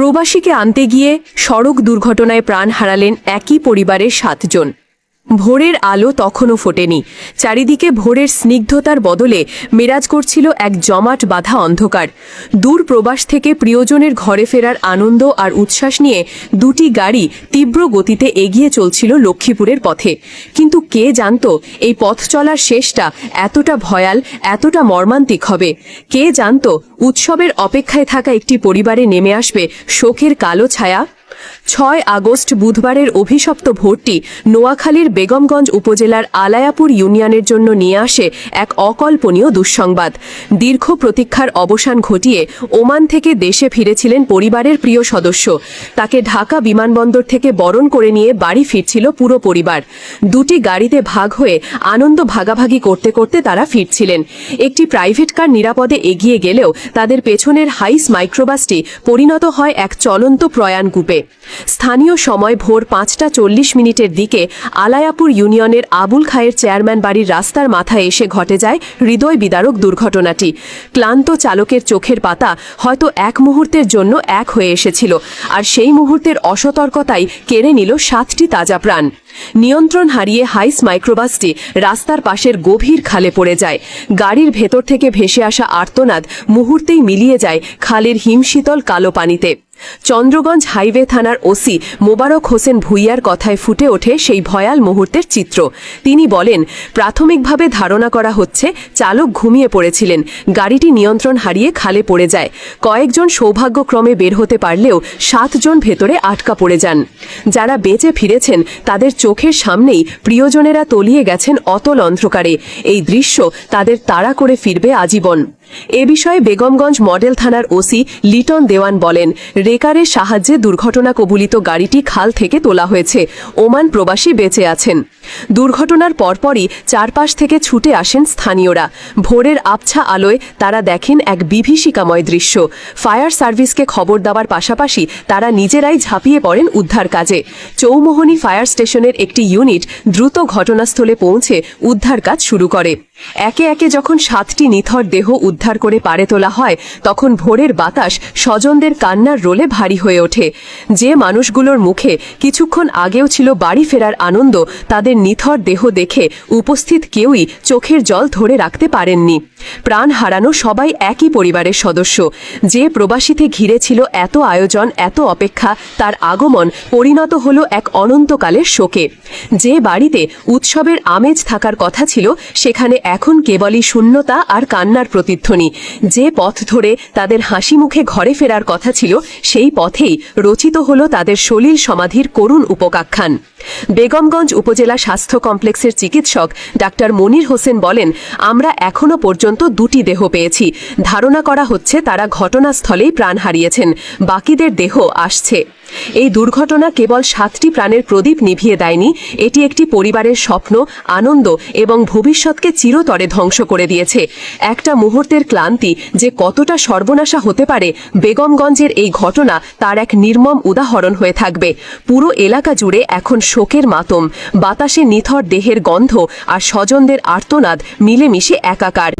প্রবাসীকে আনতে গিয়ে সড়ক দুর্ঘটনায় প্রাণ হারালেন একই পরিবারের সাতজন। ভোরের আলো তখনও ফোটেনি। চারিদিকে ভোরের স্নিগ্ধতার বদলে মেরাজ করছিল এক জমাট বাধা অন্ধকার। দূর প্রবাস থেকে প্রিয়জনের ঘরে ফেরার আনন্দ আর উচ্ছ্বাস নিয়ে দুটি গাড়ি তীব্র গতিতে এগিয়ে চলছিল লক্ষ্মীপুরের পথে। কিন্তু কে জানত এই পথ চলার শেষটা এতটা ভয়াল, এতটা মর্মান্তিক হবে? কে জানত উৎসবের অপেক্ষায় থাকা একটি পরিবারে নেমে আসবে শোকের কালো ছায়া? ছয় আগস্ট বুধবারের অভিশপ্ত ভোটটি নোয়াখালীর বেগমগঞ্জ উপজেলার আলায়াপুর ইউনিয়নের জন্য নিয়ে আসে এক অকল্পনীয় দুঃসংবাদ। দীর্ঘ প্রতীক্ষার অবসান ঘটিয়ে ওমান থেকে দেশে ফিরেছিলেন পরিবারের প্রিয় সদস্য। তাকে ঢাকা বিমানবন্দর থেকে বরণ করে নিয়ে বাড়ি ফিরছিল পুরো পরিবার। দুটি গাড়িতে ভাগ হয়ে আনন্দ ভাগাভাগি করতে করতে তারা ফিরছিলেন। একটি প্রাইভেট কার নিরাপদে এগিয়ে গেলেও তাদের পেছনের হাইস মাইক্রোবাসটি পরিণত হয় এক চলন্ত প্রয়াণ কূপে। স্থানীয় সময় ভোর পাঁচটা চল্লিশ মিনিটের দিকে আলায়াপুর ইউনিয়নের আবুল খায়ের চেয়ারম্যান বাড়ির রাস্তার মাথায় এসে ঘটে যায় হৃদয় বিদারক দুর্ঘটনাটি। ক্লান্ত চালকের চোখের পাতা হয়তো এক মুহূর্তের জন্য এক হয়ে এসেছিল, আর সেই মুহূর্তের অসতর্কতাই কেড়ে নিল সাতটি তাজা প্রাণ। নিয়ন্ত্রণ হারিয়ে হাইস মাইক্রোবাসটি রাস্তার পাশের গভীর খালে পড়ে যায়। গাড়ির ভেতর থেকে ভেসে আসা আর্তনাদ মুহূর্তেই মিলিয়ে যায় খালের হিমশীতল কালো পানিতে। চন্দ্রগঞ্জ হাইওয়ে থানার ওসি মোবারক হোসেন ভুইয়ার কথায় ফুটে ওঠে সেই ভয়াল মুহূর্তের চিত্র। তিনি বলেন, প্রাথমিকভাবে ধারণা করা হচ্ছে চালক ঘুমিয়ে পড়েছিলেন, গাড়িটি নিয়ন্ত্রণ হারিয়ে খালে পড়ে যায়। কয়েকজন সৌভাগ্যক্রমে বের হতে পারলেও সাতজন ভেতরে আটকা পড়ে যান। যারা বেঁচে ফিরেছেন, তাদের চোখের সামনেই প্রিয়জনেরা তলিয়ে গেছেন অতল অন্ধকারে। এই দৃশ্য তাদের তাড়া করে ফিরবে আজীবন। এ বিষয়ে বেগমগঞ্জ মডেল থানার ওসি লিটন দেওয়ান বলেন, রেকারের সাহায্যে দুর্ঘটনা কবুলিত গাড়িটি খাল থেকে তোলা হয়েছে। ওমান প্রবাসী বেঁচে আছেন। দুর্ঘটনার পরপরই চারপাশ থেকে ছুটে আসেন স্থানীয়রা। ভোরের আবছা আলোয় তারা দেখেন এক বিভীষিকাময় দৃশ্য। ফায়ার সার্ভিসকে খবর দেওয়ার পাশাপাশি তারা নিজেরাই ঝাঁপিয়ে পড়েন উদ্ধার কাজে। চৌমোহনী ফায়ার স্টেশনের একটি ইউনিট দ্রুত ঘটনাস্থলে পৌঁছে উদ্ধার কাজ শুরু করে। একে একে যখন সাতটি নিথর দেহ উদ্ধার করে পারে তোলা হয়, তখন ভোরের বাতাস স্বজনদের কান্নার রোলে ভারী হয়ে ওঠে। যে মানুষগুলোর মুখে কিছুক্ষণ আগেও ছিল বাড়ি ফেরার আনন্দ, তাদের নিথর দেহ দেখে উপস্থিত কেউই চোখের জল ধরে রাখতে পারেননি। প্রাণ হারানো সবাই একই পরিবারের সদস্য। যে প্রবাসীতে ঘিরে ছিল এত আয়োজন, এত অপেক্ষা, তার আগমন পরিণত হল এক অনন্তকালের শোকে। যে বাড়িতে উৎসবের আমেজ থাকার কথা ছিল, সেখানে এখন কেবলই শূন্যতা আর কান্নার প্রতিধ্বনি। যে পথ ধরে তাদের হাসি মুখে ঘরে ফেরার কথা ছিল, সেই পথেই রচিত হল তাদের সলিল সমাধির করুণ উপকাখ্যান। বেগমগঞ্জ উপজেলা স্বাস্থ্য কমপ্লেক্সের চিকিৎসক ডাক্তার মনির হোসেন বলেন, আমরা এখনও পর্যন্ত দুটি দেহ পেয়েছি। ধারণা করা হচ্ছে তারা ঘটনাস্থলেই প্রাণ হারিয়েছেন। বাকিদের দেহ আসছে। এই দুর্ঘটনা কেবল সাতটি প্রাণের প্রদীপ নিভিয়ে দেয়নি, এটি একটি পরিবারের স্বপ্ন, আনন্দ এবং ভবিষ্যৎকে চিরতরে ধ্বংস করে দিয়েছে। একটা মুহূর্তের ক্লান্তি যে কতটা সর্বনাশা হতে পারে, বেগমগঞ্জের এই ঘটনা তার এক নির্মম উদাহরণ হয়ে থাকবে। পুরো এলাকা জুড়ে এখন শোকের মাতম, বাতাসে নিথর দেহের গন্ধ আর স্বজনদের আর্তনাদ মিলেমিশে একাকার।